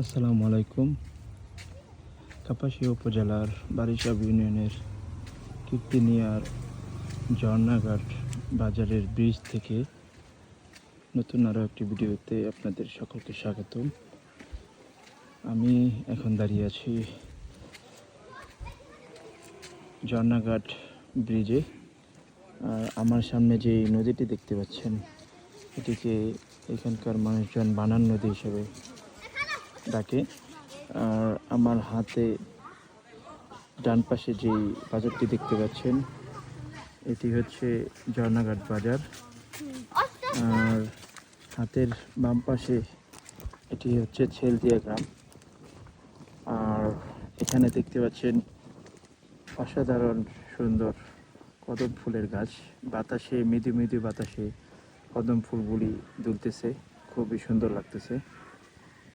আসসালামু আলাইকুম। কাপাসিয়া উপজেলার বারিশাব ইউনিয়নের কীর্তিনিয়ার ঝর্ণাঘাট বাজারের ব্রিজ থেকে নতুন আরও একটি ভিডিওতে আপনাদের সকলকে স্বাগতম। আমি এখন দাঁড়িয়ে আছি ঝর্ণাঘাট ব্রিজে। আর আমার সামনে যে নদীটি দেখতে পাচ্ছেন, এটিকে এখানকার মানুষজন বানান নদী হিসেবে ডাকে। আর আমার হাতে ডান পাশে যেই বাজারটি দেখতে পাচ্ছেন, এটি হচ্ছে ঝর্ণাঘাট বাজার। আর হাতের বাম পাশে এটি হচ্ছে ছেলদিয়া গ্রাম। আর এখানে দেখতে পাচ্ছেন অসাধারণ সুন্দর কদম ফুলের গাছ। বাতাসে, মৃদু মৃদু বাতাসে কদম ফুলগুলি দুলতেছে। খুবই সুন্দর লাগতেছে।